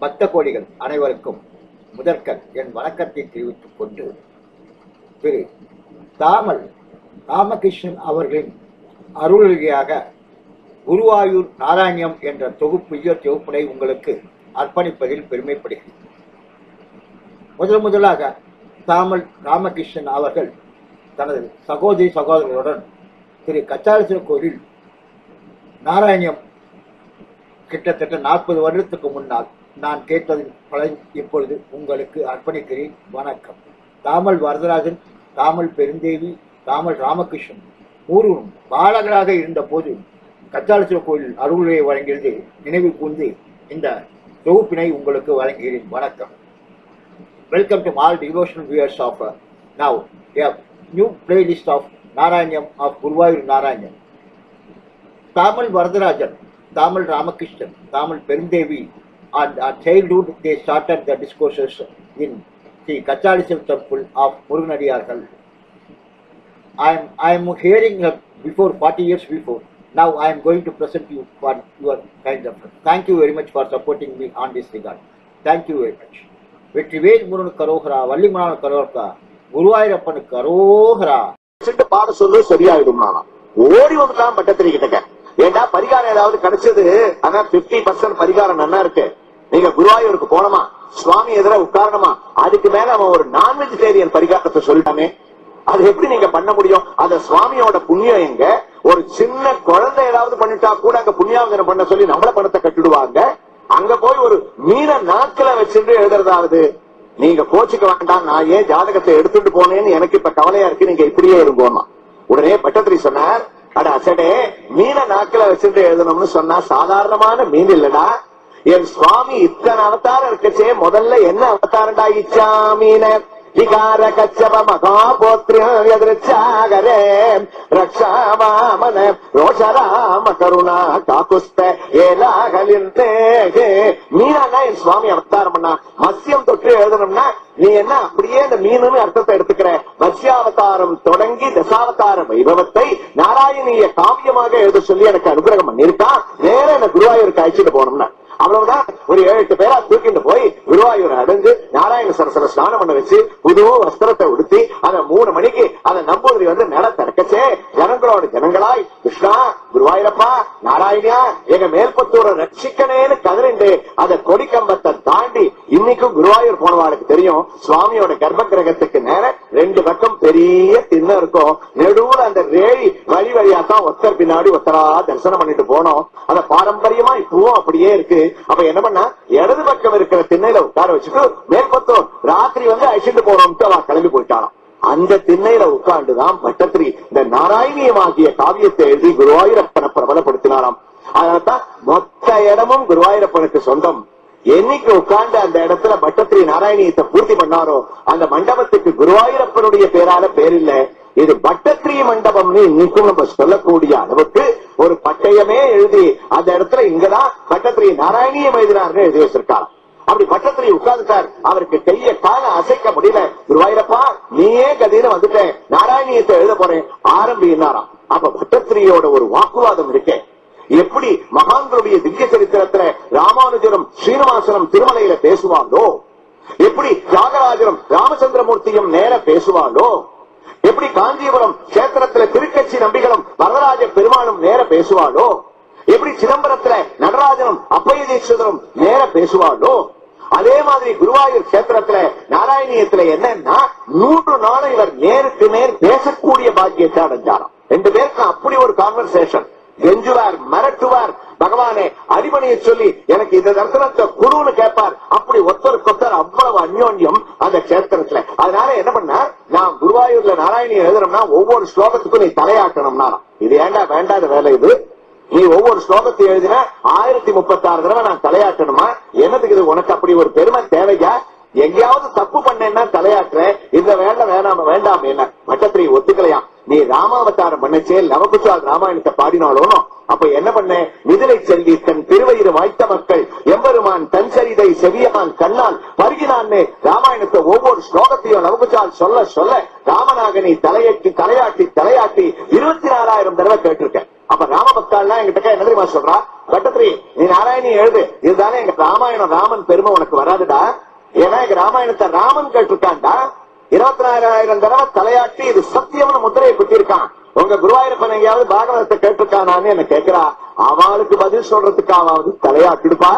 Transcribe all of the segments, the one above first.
பக்த கோடிகள் அனைவருக்கும் முதற்கண் என் வணக்கத்தை தெரிவித்துக் கொண்டு திரு தாமல் ராமகிருஷ்ணன் அவர்களின் அருள்கையாக குருவாயூர் நாராயணியம் என்ற தொகுப்பு இயற் தொகுப்பினை உங்களுக்கு அர்ப்பணிப்பதில் பெருமைப்படுகிறேன். முதல் முதலாக தாமல் ராமகிருஷ்ணன் அவர்கள் தனது சகோதரி சகோதரர்களுடன் திரு கச்சாலீஸ்வரர் கோயில் நாராயணியம் கிட்டத்தட்ட நாற்பது வருடத்துக்கு முன்னால் நான் கேட்டதின் பலன் இப்பொழுது உங்களுக்கு அர்ப்பணிக்கிறேன். வணக்கம். தாமல் வரதராஜன் தாமல் பெருந்தேவி தாமல் ராமகிருஷ்ணன் மூவரும் பாலகராக இருந்தபோது கச்சாலசுர கோயில் அருளுரையை வழங்கியது நினைவு கூர்ந்து இந்த தொகுப்பினை உங்களுக்கு வழங்குகிறேன். வணக்கம். Welcome to all devotional viewers of now new playlist of Narayaneeyam of Guruvayur of Thamal Varadarajan Thamal Ramakrishnan Thamal Perundevi and our childhood they started the discourses in the Kachalisam temple of Muruganadiyargal. I am I am hearing uh, before 40 years before. Now I am going to present you for your kind of. Thank you very much for supporting me on this regard. Thank you very much. Vetrivel Murugan கரோகரா வள்ளிமலானுக்கு கரோகரா குருவாயூரப்பனுக்கு கரோகரா வச்சுட்டு பாட சொல்லு சரியாயிடும் நானா ஓடி வந்துட்டான் பட்டத்திரி கிட்டக்க ஏண்டா பரிகாரம் ஏதாவது கிடைச்சது ஆனா பிப்டி பர்சன்ட் பரிகாரம் நல்லா இருக்கு நீங்க குருவாயூருக்கு போனோமா? சுவாமி எதிர உட்காரணுமா? அதுக்கு மேல அவன் ஒரு நான் வெஜிடேரியன் பரிகாரத்தை சொல்லிட்டானே. அது எப்படி நீங்க பண்ண முடியும்? அந்த சுவாமியோட புண்ணியம் எங்க? ஒரு சின்ன குழந்தை ஏதாவது பண்ணிட்டா கூட அங்க புண்ணியாவதனம் பண்ண சொல்லி நம்மள பணத்தை கட்டிடுவாங்க. அங்க போய் ஒரு மீன நாக்கில வச்சுட்டு எழுதுறதாவது. நீங்க கோச்சுக்க வேண்டாம் நான் ஏன் ஜாதகத்தை எடுத்துட்டு போனேன்னு எனக்கு இப்ப கவலையா இருக்கு. நீங்க இப்படியே இருங்கோமா உடனே பட்டத்திரி சொன்னார் அட அசடே மீன நாக்கில வச்சுட்டு எழுதணும்னு சொன்னா சாதாரணமான மீன் இல்லடா. என் சுவாமி இத்தனை அவதாரம் இருக்கச்சே முதல்ல என்ன அவதாரம்டா இச்சா மீனர் விகார கச்சப மகாபோத்ரியம் ரக்ஷா ரக்ஷாமாமன ரோஷராம கருணா காக்குஸ்த ஏலாகலிந்தே மீனானா என் சுவாமி அவதாரம் பண்ணா? மத்யம் தொட்டு எழுதணும்னா நீ என்ன அப்படியே இந்த மீனுன்னு அர்த்தத்தை எடுத்துக்கிற. மத்யாவதாரம் தொடங்கி தசாவதார வைபவத்தை நாராயணிய காவியமாக எழுத சொல்லி எனக்கு அனுகிரகம் பண்ணிருக்கா நேரம் என்ன குருவாயூருக்கு அழைச்சிட்டு போனோம்னா அவ்வளவுதான். ஒரு ஏழு எட்டு பேரா தூக்கிட்டு போய் குருவாயூர் அடைஞ்சு நாராயண சரஸ்வர ஸ்நானம் பண்ண வச்சு புது வஸ்திரத்தை உடுத்தி அதை மூணு மணிக்கு அந்த நம்பூதிரி வந்து நில திறக்கச்சே. ஜனங்களோட ஜனங்களாய் கிருஷ்ணா குருவாயிரப்பா நாராயணியா எங்க மேல்பத்தூரை ரட்சிக்கணேன்னு கதறிண்டு அந்த கொடிக்கம்பத்தை தாண்டி இன்னைக்கும் குருவாயூர் போனவாளுக்கு தெரியும் சுவாமியோட கர்ப்ப கிரகத்துக்கு நேர ரெண்டு பக்கம் பெரிய திண்ணம் இருக்கும். நெடுவுல அந்த ரேழி வழி வழியா தான் ஒத்தர் பின்னாடி ஒத்தரா தரிசனம் பண்ணிட்டு போனோம். அந்த பாரம்பரியமா இப்பவும் அப்படியே இருக்கு. அப்ப என்ன பண்ணா இடது பக்கம் இருக்கிற திண்ணையில உட்கார வச்சுட்டு மேல்பத்தூர் ராத்திரி வந்து அழிச்சுட்டு போறோம்ட்டு அவ கிளம்பி போயிட்டாராம் அந்த திண்ணையில நாராயணியமாகிய காவியத்தை எழுதி குருவாயூரப்பனை பிரபலப்படுத்தினாராம். அதனால்தான் மொத்த இடமும் குருவாயூரப்பனுக்கு சொந்தம். என்னைக்கு உட்கார்ந்து அந்த இடத்துல பட்டத்திரி நாராயணியத்தை பூர்த்தி பண்ணாரோ அந்த மண்டபத்துக்கு குருவாயூரப்பனுடைய பேரால பேர் இல்ல. இது பட்டத்திரி மண்டபம்னு இன்னைக்கும் நம்ம சொல்லக்கூடிய அளவுக்கு ஒரு பட்டயமே எழுதி அந்த இடத்துல இங்கதான் பட்டத்திரி நாராயணியம் எழுதினார்னு எழுதி வச்சிருக்காங்க அப்படி பட்டத்திரி உட்கார்ந்துட்டார். அவருக்கு கைய கால அசைக்க முடியல. குருவாயிரப்பா நீயே கதின்னு வந்துட்டேன் நாராயணியத்தை எழுத போறேன். ஆரம்பினாராம் அப்ப பட்டத்திரியோட ஒரு வாக்குவாதம் இருக்கேன் எப்படி மகான்களுடைய திவ்ய சரித்திரத்துல ராமானுஜரும் ஸ்ரீனிவாசனம் திருமலையில பேசுவாங்களோ? எப்படி தியாகராஜரும் ராமச்சந்திரமூர்த்தியும் நேர பேசுவாங்களோ எப்படி காஞ்சிபுரம் கஷேத்திரத்துல திருக்கட்சி நம்பிகளும் வரதராஜ பெருமானும் நேர பேசுவாளோ? எப்படி சிதம்பரத்துல நடராஜனும் அப்பைய தீட்சிதரும் நேர பேசுவாளோ? அதே மாதிரி குருவாயூர் கஷேத்திரத்துல நாராயணியத்துல என்னன்னா நூறு நாள் இவர் நேருக்கு நேர் பேசக்கூடிய பாக்கியத்தை அடைஞ்சாராம். ரெண்டு பேருக்கும் அப்படி ஒரு கான்வர்சேஷன் கெஞ்சுவார் மிரட்டுவார். பகவானே அடிமணியை சொல்லி எனக்கு இந்த தரிசனத்தை குருன்னு கேட்பார். அப்படி ஒருத்தருக்கு ஒருத்தர் அவ்வளவு அந்யோன்யம் அந்த கஷேத்திரத்துல. அதனால என்ன பண்ணார்? நான் குருவாயூர்ல நாராயணி எழுதுறோம்னா ஒவ்வொரு ஸ்லோகத்துக்கும் நீ தலையாட்டணும்னா இது ஏண்டா வேண்டாத வேலை இது? நீ ஒவ்வொரு ஸ்லோகத்தை எழுதின ஆயிரத்தி முப்பத்தி ஆறு தடவை நான் தலையாட்டணுமா? என்னதுக்கு இது? உனக்கு அப்படி ஒரு பெருமை தேவையா? எங்கேயாவது தப்பு பண்ணேன்னா தலையாட்டுற. இந்த வேண்டாம் வேணாம வேண்டாம் என்ன? மட்டத்திரி ஒத்துக்கலையா? நீ ராமாவதாரம் பண்ணச்சே லவகுஷால் ராமாயணத்தை பாடினாலும் அப்ப என்ன பண்ண? மிதிலை செல்வி தன் திருவயிறு வாய்த்த மக்கள் எம்பெருமான் தன் சரிதை செவியான் கண்ணால் பருகினான்னு ராமாயணத்தை ஒவ்வொரு ஸ்லோகத்தையும் லவகுஷால் சொல்ல சொல்ல ராமநாகனை தலையட்டி தலையாட்டி தலையாட்டி இருபத்தி நாலாயிரம் தடவை கேட்டிருக்கேன். அப்ப ராமபக்தாள்லாம் என்கிட்ட என்ன தெரியுமா சொல்றா? பட்டத்திரி நீ நாராயணி எழுது. இதுதானே எங்க ராமாயணம் ராமன் பெருமை உனக்கு வராதுடா. ஏன்னா எங்க ராமாயணத்தை ராமன் கேட்டிருக்கான்டா. இருபத்தி நாலாயிரம் தடவை தலையாட்டி இது சத்தியம்னு முத்திரையை குத்திருக்கான் உங்க குருவாயூரப்பன் எங்கேயாவது பாகவதத்தை கேட்டிருக்கானான்னு என்ன கேட்கிறா? அவளுக்கு பதில் சொல்றதுக்காவது தலையாட்டிடுப்பா.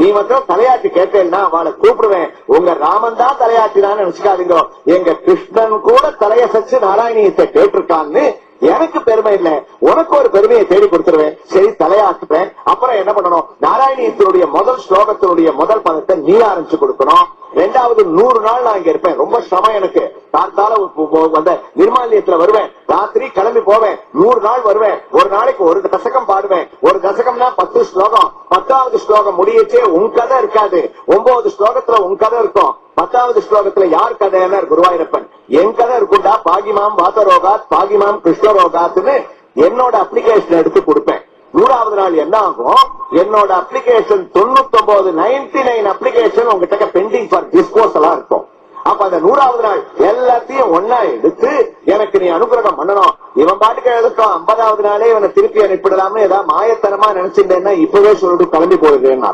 நீ மட்டும் தலையாட்டி கேட்டேன்னா அவளை கூப்பிடுவேன். உங்க ராமன் தான் தலையாட்டினான்னு நினைச்சுக்காதீங்க. எங்க கிருஷ்ணன் கூட தலையசைச்சு நாராயணியத்தை கேட்டிருக்கான்னு எனக்கு பெருமை இல்ல. உனக்கு ஒரு பெருமையை தேடி கொடுத்துருவேன். சரி தலையாட்டுறேன். அப்புறம் என்ன பண்ணணும்? நாராயணியத்தினுடைய முதல் ஸ்லோகத்தினுடைய முதல் பதத்தை நீ ஆரம்பிச்சு கொடுக்கணும். ரெண்டாவது நூறு நாள் நான் இங்க இருப்பேன். ரொம்ப சிரமம் எனக்கு. காத்தால வந்த நிர்மாலயத்துல வருவேன். ராத்திரி கிளம்பி போவேன். நூறு நாள் வருவேன். ஒரு நாளைக்கு ஒரு தசகம் பாடுவேன். ஒரு தசகம்னா பத்து ஸ்லோகம். பத்தாவது ஸ்லோகம் முடியச்சே உன் கதை இருக்காது. ஒன்பது ஸ்லோகத்துல உன் கதை இருக்கும். பத்தாவது ஸ்லோகத்துல யார் கதையான குருவாயூரப்பன். என் கதை இருக்கும்டா பாகிமாம் வாதரோகாத் பாகிமாம் கிருஷ்ணரோகாத்னு என்னோட அப்ளிகேஷன் எடுத்து கொடுப்பேன். நூறாவது நாள் என்ன ஆகும்? என்னோட அப்ளிகேஷன் தொண்ணூத்தி ஒன்பது நைன்டி நைன் அப்ளிகேஷன் உங்ககிட்ட பெண்டிங் ஃபார் டிஸ்போசலா இருக்கும். அப்ப அந்த நூறாவது நாள் எல்லாத்தையும் ஒன்னா எடுத்து எனக்கு நீ அனுகிரகம் பண்ணணும். இவன் பாட்டுக்கு எழுதுட்டோம் ஐம்பதாவது நாளே இவனை திருப்பி அனுப்பிடலாம்னு ஏதாவது மாயத்தனமா நினைச்சிருந்தேன்னா இப்பவே சொல்லிட்டு கிளம்பி போயிருக்கேன்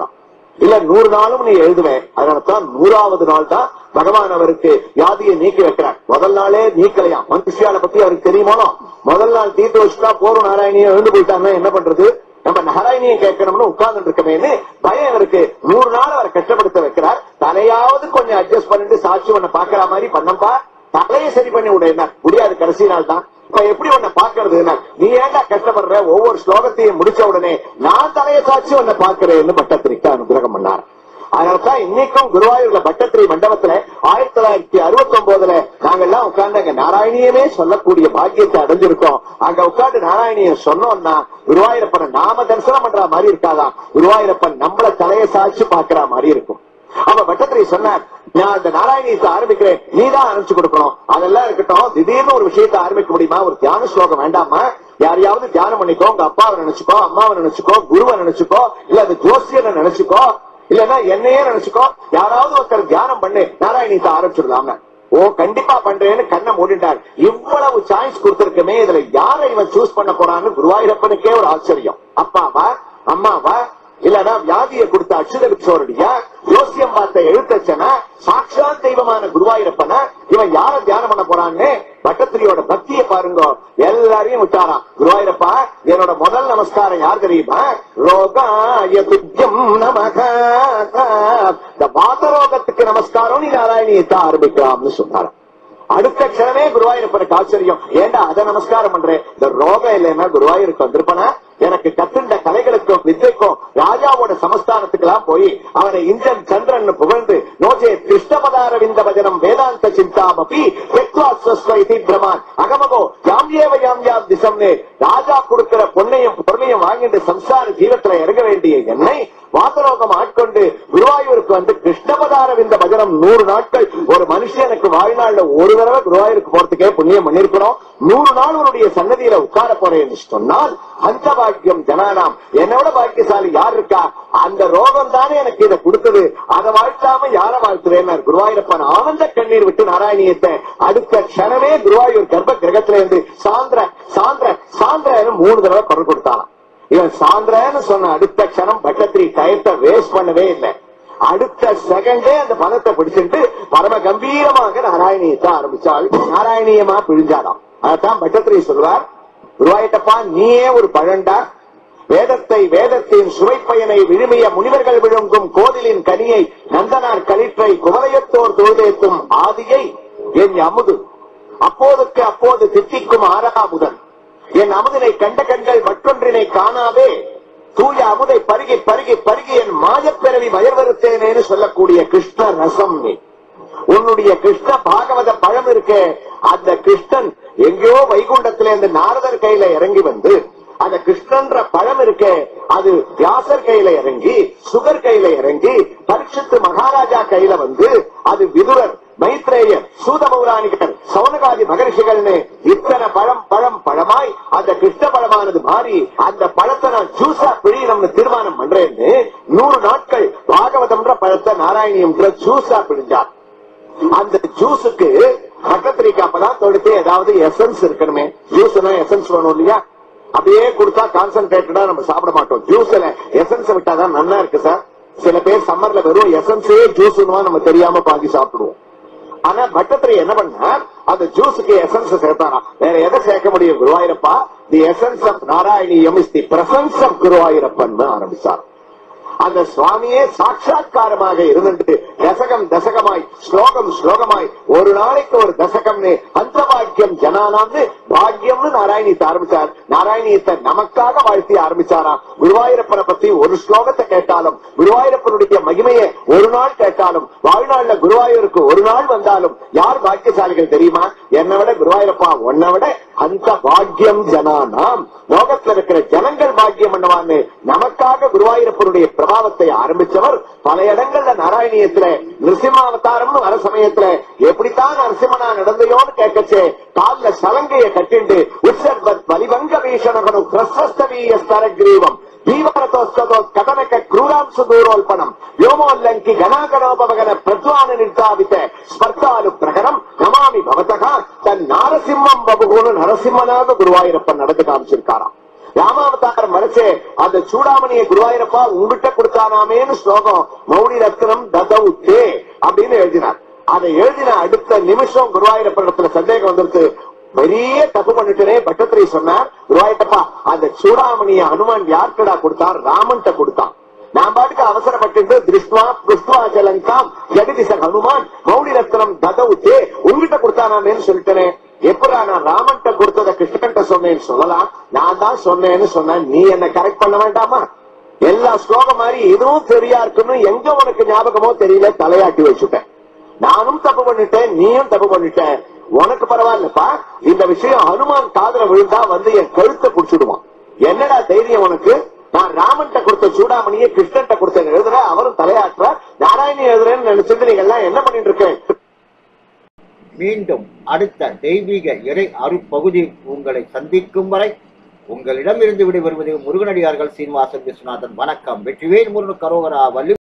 இல்ல நூறு நாளும் நீ எழுதுவேன். அதனாலதான் நூறாவது நாள் தான் பகவான் அவருக்கு வியாதியை நீக்கி வைக்கிறார். முதல் நாளே நீக்கலையாம். மனுஷியால பத்தி அவருக்கு தெரியுமோனோ? முதல் நாள் தீர்த்து வச்சுட்டா போரும் நாராயணியை எழுந்து போயிட்டாங்கன்னா என்ன பண்றது? நம்ம நாராயணியை கேட்கணும்னு உட்கார்ந்து இருக்கமேன்னு பயம் இவருக்கு நூறு நாள் அவரை கஷ்டப்படுத்த வைக்கிறார். தலையாவது கொஞ்சம் அட்ஜஸ்ட் பண்ணிட்டு சாட்சி உன்னை பாக்குற மாதிரி பண்ணப்பா தலையை சரி பண்ணி விடு முடியாது கடைசி நாள் தான் இப்ப எப்படி உன்னை பாக்குறது நீ ஏன்டா கஷ்டப்படுற? ஒவ்வொரு ஸ்லோகத்தையும் முடிச்ச உடனே நான் தலையை சாட்சி உன்னை பாக்குறேன்னு பட்டத்திரிக்கு அனுகிரகம் பண்ணார். அதனாலதான் இன்னைக்கும் குருவாயூர்ல பட்டத்திரி மண்டபத்துல ஆயிரத்தி தொள்ளாயிரத்தி அறுபத்தி ஒன்பதுல நாங்கெல்லாம் உட்கார்ந்து அங்க நாராயணியமே சொல்லக்கூடிய பாக்கியத்தை அடைஞ்சிருக்கோம். அங்க உட்கார்ந்து நாராயணியம் சொன்னோம்னா குருவாயூரப்பனை நாம தரிசனம் பண்ற மாதிரி இருக்காதான் குருவாயூரப்பன் நம்மள தலையை சாட்சி பாக்குற மாதிரி இருக்கும். அவ பட்டத்திரி சொன்னார் நான் அந்த நாராயணியத்தை ஆரம்பிக்கிறேன். நீ தான் ஆரம்பிச்சு கொடுக்கணும். அதெல்லாம் இருக்கட்டும். திடீர்னு ஒரு விஷயத்தை ஆரம்பிக்க முடியுமா? ஒரு தியான ஸ்லோகம் வேண்டாமா? யாரையாவது தியானம் பண்ணிக்கோ. உங்க அப்பாவை நினைச்சுக்கோ அம்மாவை நினைச்சுக்கோ குருவை நினைச்சுக்கோ இல்ல அந்த ஜோசியரை நினைச்சுக்கோ இல்லன்னா என்னையே நினைச்சுக்கோ. யாராவது ஒருத்தர் தியானம் பண்ணு. நாராயணியத்தை ஆரம்பிச்சிடலாம ஓ கண்டிப்பா பண்றேன்னு கண்ணை மூடிட்டார். இவ்வளவு சாய்ஸ் கொடுத்திருக்குமே. இதுல யாரை இவன் சூஸ் பண்ண போறான்னு குருவாயூரப்பனுக்கே ஒரு ஆச்சரியம். அப்பாவா? அம்மாவா? இல்லன்னா வியாதியை கொடுத்த அச்சுத கிஷோரடியா ஜோசியம் பார்த்த எழுத்தச்சனா சாட்சா தெய்வமான குருவாயூரப்பனா இவன் யார தியானம் பண்ண போறான்னு பட்டத்திரியோட பக்தியை பாருங்க. எல்லாரையும் விட்டாராம் குருவாயிரப்பா என்னோட முதல் நமஸ்காரம் யார் தெரியுமா? ரோகாய துத்தியம் நமக இந்த வாத ரோகத்துக்கு நமஸ்காரம் நீ நாராயணியத்தை ஆரம்பிக்கலாம்னு சொன்னாராம். அடுத்த க்ஷணமே குருவாயூரப்பனுக்கு ஆச்சரியம். ஏண்டா அத நமஸ்காரம் பண்றேன் இந்த ரோகம் இல்லைன்னா குருவாயூருக்கு வந்திருப்பனா? எனக்கு கத்துண்ட கலைகளுக்கும் வித்தைக்கும் ராஜாவோட சமஸ்தானத்துக்கு எல்லாம் போய் அவனை இந்திரன் சந்திரன் புகழ்ந்து நோஜே கிருஷ்ணபதார விந்த பஜனம் வேதாந்த சிந்தாமபி பெக்வாஸ்வஸ்வைதி பிரமான். அகமகோ யாம்யேவ யாம்யாம் திசம்னு. ராஜா கொடுக்கிற பொன்னையும் பொருளையும் வாங்கிட்டு சம்சார ஜீவத்துல இறங்க வேண்டிய என்னை வாசலோகம் ஆட்கொண்டு குருவாயூருக்கு வந்து கிருஷ்ண கிருஷ்ணபதார இந்த பஜனம் நூறு நாட்கள். ஒரு மனுஷன் எனக்கு வாழ்நாள்ல ஒரு தடவை குருவாயூருக்கு போறதுக்கே புண்ணியம் பண்ணிருக்கிறோம் நூறு நாள் உன்னுடைய சன்னதியில உட்கார போறேன்னு சொன்னால் அந்த பாக்கியம் ஜனானாம் என்னோட பாக்கியசாலி யார் இருக்கா? அந்த ரோகம் தானே எனக்கு இதை கொடுத்தது. அதை வாழ்த்தாம யார வாழ்த்துவேன்? குருவாயூரப்பன் ஆனந்த கண்ணீர் விட்டு நாராயணியத்தை அடுத்த கணமே குருவாயூர் கர்ப்ப கிரகத்துல இருந்து சாந்திர சாந்திர சாந்திரன்னு மூணு தடவை குரல் கொடுத்தானாம் இவன் சாந்திரன்னு சொன்ன அடுத்த க்ஷணம் பட்டத்திரி டயத்தை வேஸ்ட் பண்ணவே இல்லை. அடுத்த செகண்டே அந்த பதத்தை பிடிச்சிட்டு பரம கம்பீரமாக நாராயணியத்தை ஆரம்பிச்சாள். நாராயணியமா பிழிஞ்சாராம். அதான் பட்டத்திரி சொல்வார் குருவாயிட்டப்பா நீயே ஒரு பழண்டா? வேதத்தை வேதத்தின் சுவை பயனை விழுமிய முனிவர்கள் விழுங்கும் கோதிலின் கனியை நந்தனார் களிற்றை குமரையத்தோர் தொழுதேத்தும் ஆதியை என் அமுது. அப்போதுக்கு அப்போது தித்திக்கும் ஆறாமுதன் என் அமுதனை கண்ட கண்கள் மற்றொன்றினை காணாவே தூய அமுதை பருகி பருகி பருகி என் மாயப்பிறவி வயர்வருத்தேனேன்னு சொல்லக்கூடிய கிருஷ்ண ரசம் நீ. உன்னுடைய கிருஷ்ண பாகவத பழம் இருக்கு. அந்த கிருஷ்ணன் எங்கேயோ வைகுண்டத்தில இந்த நாரதர் கையில இறங்கி வந்து அந்த கிருஷ்ணன்ற பழம் இருக்கு அது வியாசர் கையில இறங்கி சுகர் கையில இறங்கி பரீட்சித்து மகாராஜா கையில வந்து அது விதுரர் மைத்ரேயர் சூத பௌராணிகர் சௌனகாதி மகரிஷிகள்னு பழத்தை நாராயணியம் ஜூஸா பிழிஞ்சார் அந்த ஜூஸுக்கு கத்திரிக்காய் அப்பதான் தொடுத்து ஏதாவது எசன்ஸ் இருக்கணுமே. ஜூஸ் எசன்ஸ் வேணும் இல்லையா? அப்படியே கொடுத்தா கான்சென்ட்ரேட்டடா நம்ம சாப்பிட மாட்டோம். ஜூஸ்ல எசன்ஸ் விட்டாதான் நல்லா இருக்கு சார் சில பேர் சம்மர்ல வெறும் எசன்ஸே ஜூஸ் நம்ம தெரியாம பாக்கி சாப்பிடுவோம். ஆனா பட்டத்திரி என்ன பண்ணார் அந்த ஜூஸுக்கு எசன்ஸ் சேர்த்தாரா வேற எதை சேர்க்க முடியும் குருவாயிரப்பா? The essence of Narayaneeyam is the presence of Guruvayurappan ஆரம்பிச்சார் அந்த சுவாமியே சாட்சாத்காரமாக இருந்துட்டு தசகம் தசகமாய் ஸ்லோகம் ஸ்லோகமாய் ஒரு நாளைக்கு ஒரு தசகம்னு அந்த பாக்கியம் ஜனானாம்னு பாக்கியம்னு நாராயணியத்தை ஆரம்பிச்சார். நாராயணியத்தை நமக்காக வாழ்த்தி ஆரம்பிச்சாராம் குருவாயூரப்பனை பத்தி ஒரு ஸ்லோகத்தை கேட்டாலும் குருவாயூரப்பனுடைய மகிமையை ஒரு நாள் கேட்டாலும் வாழ்நாள்ல குருவாயூருக்கு ஒரு நாள் வந்தாலும் யார் பாக்கியசாலிகள் தெரியுமா? என்னை விட குருவாயூரப்பா உன்னை விட அந்த பாக்கியம் ஜனானாம். லோகத்துல இருக்கிற ஜனங்கள் பாக்கியம் பண்ணுவான்னு நமக்காக குருவாயூரப்பனுடைய பிரபாவத்தை ஆரம்பிச்சவர் பல இடங்கள்ல நாராயணியத்துல நிருசிம்ம அவதாரம்னு வர சமயத்துல எப்படித்தான் நரசிம்மனா நடந்தையோன்னு கேட்கச்சே காலில் சலங்கையை கட்டிண்டு உச்சர்வத் வலிவங்க வீஷணகனு கிரஸ்வஸ்தவீய ஸ்தரகிரீவம் భీమరతోస్తతో కథనక క్రూరాంశ దూరోల్పణం వ్యోమోల్లంకి గణాగణోపవగన ప్రజ్వాన నిర్ధావిత స్పర్ధాలు ప్రకరం నమామి భవతగా తన్ నారసింహం బబుగోను నరసింహనాథ గురువాయూరప్ప நடந்து காமிச்சிருக்காராம். ராமாவதார மனசே அந்த சூடாமணியை குருவாயூரப்பா உங்ககிட்ட கொடுத்தானாமேன்னு ஸ்லோகம் மௌனி ரத்னம் ததவுத்தே அப்படின்னு எழுதினார். அதை எழுதின அடுத்த நிமிஷம் குருவாயூரப்பனிடத்துல சந்தேகம் வந்துருச்சு. பெரிய தப்பு பண்ணிட்டேனே பட்டத்திரி சொன்னார். குருவாயிட்டப்பா அந்த சூடாமணியை அனுமான் யார்கிட்ட கொடுத்தார் ராமன்கிட்ட கொடுத்தான். நான் பாட்டுக்கு அவசரப்பட்டு திருஷ்டுவா புஷ்டுவா ஜலங்காம் ஜெகதிச ஹனுமான் மௌனி ரத்னம் ததவுத்தே உங்ககிட்ட கொடுத்தானாமேன்னு சொல்லிட்டேனே. எப்படா நான் ராமன்கிட்ட கொடுத்தத கிருஷ்ணன்ட்ட சொன்னேன்னு சொல்லலாம். நான் தான் சொன்னேன்னு சொன்ன நீ என்ன கரெக்ட் பண்ண வேண்டாமா? எல்லா ஸ்லோகம் மாதிரி இதுவும் சரியா இருக்குன்னு எங்க உனக்கு ஞாபகமோ தெரியல தலையாட்டி வச்சுட்டேன். நானும் தப்பு பண்ணிட்டேன் நீயும் தப்பு பண்ணிட்டேன். உனக்கு பரவாயில்லப்பா இந்த விஷயம் ஹனுமான் காதல விழுந்தா வந்து என் கழுத்தை புடிச்சுடுவான். என்னடா தைரியம் உனக்கு? நான் ராமன்ட்ட கொடுத்த சூடாமணியை கிருஷ்ணன்ட்ட கொடுத்த எழுதுற அவரும் தலையாற்ற நாராயணி எழுதுறேன்னு நினைச்சிட்டு நீங்க எல்லாம் என்ன பண்ணிட்டு இருக்கேன்? மீண்டும் அடுத்த தெய்வீக இறை அருப்பகுதி உங்களை சந்திக்கும் வரை உங்களிடமிருந்து விடைபெறுவது முருகனடியார்கள் சீனிவாசன் விஸ்வநாதன். வணக்கம். வெற்றிவேல் முருகன் கரோகரா வலி